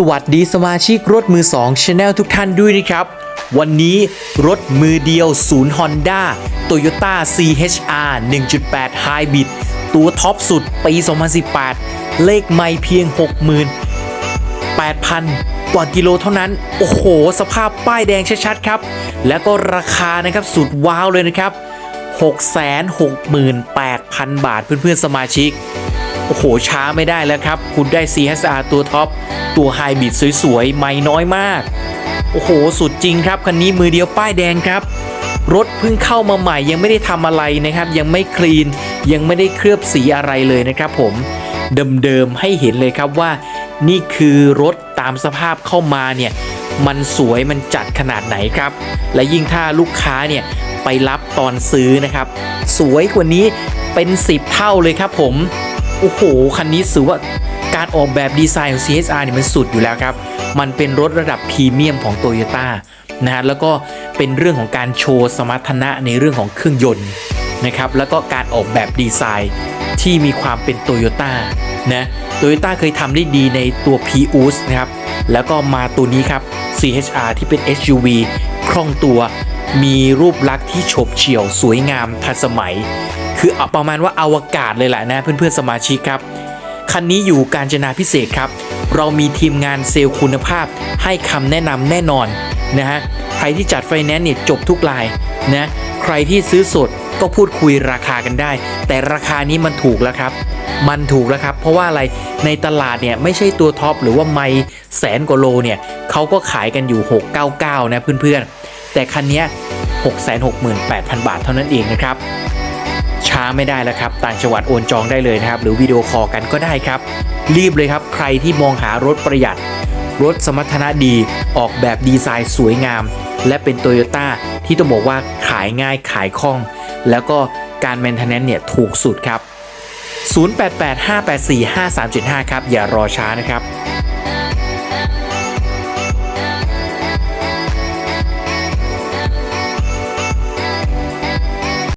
สวัสดีสมาชิกรถมือ2 Channel ทุกท่านด้วยนะครับ วันนี้รถมือเดียวศูนย์ Honda Toyota CHR 1.8 Hybrid ตัวท็อปสุดปี 2018 เลขไม่เพียง 68,000 กว่ากิโลเท่านั้น โอ้โห สภาพป้ายแดงชัดๆครับ แล้วก็ราคานะครับสุดว้าวเลยนะครับ 668,000 บาทเพื่อนๆสมาชิก โอ้โหช้าไม่ได้แล้วครับ คุณได้ CSR ตัวท็อป ตัวไฮบริดสวยๆ ไม่น้อยมาก โอ้โห สุดจริงครับ คันนี้มือเดียวป้ายแดงครับ รถเพิ่งเข้ามาใหม่ยังไม่ได้ทำอะไรนะครับ ยังไม่คลีน ยังไม่ได้เคลือบสีอะไรเลยนะครับผม เดิมๆ ให้เห็นเลยครับว่า นี่คือรถตามสภาพเข้ามาเนี่ยมันสวยมันจัดขนาดไหนครับ และยิ่งถ้าลูกค้าเนี่ยไปรับตอนซื้อนะครับ สวยกว่านี้เป็น 10 เท่าเลยครับผม โอ้โห คันนี้ถือว่าการออกแบบดีไซน์ของ CSR เนี่ยมันสุดอยู่แล้วครับ มันเป็นรถระดับพรีเมียมของ t o y ยต้นะฮะแล้วก็เป็นเรื่องของการโชว์สมรรถนะในเรื่องของเครื่องยนต์นะครับแล้วก็การออกแบบดีไซน์ที่มีความเป็น t o y ยต้นะโตโยต้าเคยทำได้ดีในตัว p u s นะครับ แล้วก็มาตัวนี้ครับ CHR ที่เป็น SUV คล่องตัว มีรูปลักษณ์ที่ฉบเฉี่ยวสวยงามทันสมัย คือเอาประมาณว่าอาวกาศเลยแหละนะเพื่อนๆสมาชิกครับ คันนี้อยู่การจนาพิเศษครับ เรามีทีมงานเซลล์คุณภาพให้คำแนะนำแน่นอนนะฮะใครที่จัดไฟแนนซ์เนี่ยจบทุกรายนะใครที่ซื้อสดก็พูดคุยราคากันได้ แต่ราคานี้มันถูกแล้วครับ มันถูกแล้วครับ เพราะว่าอะไรในตลาดเนี่ยไม่ใช่ตัวท็อปหรือว่าไม่แสนกว่าโลเนี่ยเขาก็ขายกันอยู่ 699 นะเพื่อนๆ แต่คันนี้ 668,000 บาทเท่านั้นเองนะครับ ช้าไม่ได้แล้วครับ ต่างจังหวัดโอนจองได้เลยนะครับ หรือวิดีโอคอลกันก็ได้ครับ รีบเลยครับ ใครที่มองหารถประหยัด รถสมรรถนะดี ออกแบบดีไซน์สวยงาม และเป็นโตโยต้าที่ต้องบอกว่าขายง่ายขายคล่อง แล้วก็การแมนเทนแนนเนี่ยถูกสุดครับ 0885845375 ครับ อย่ารอช้านะครับ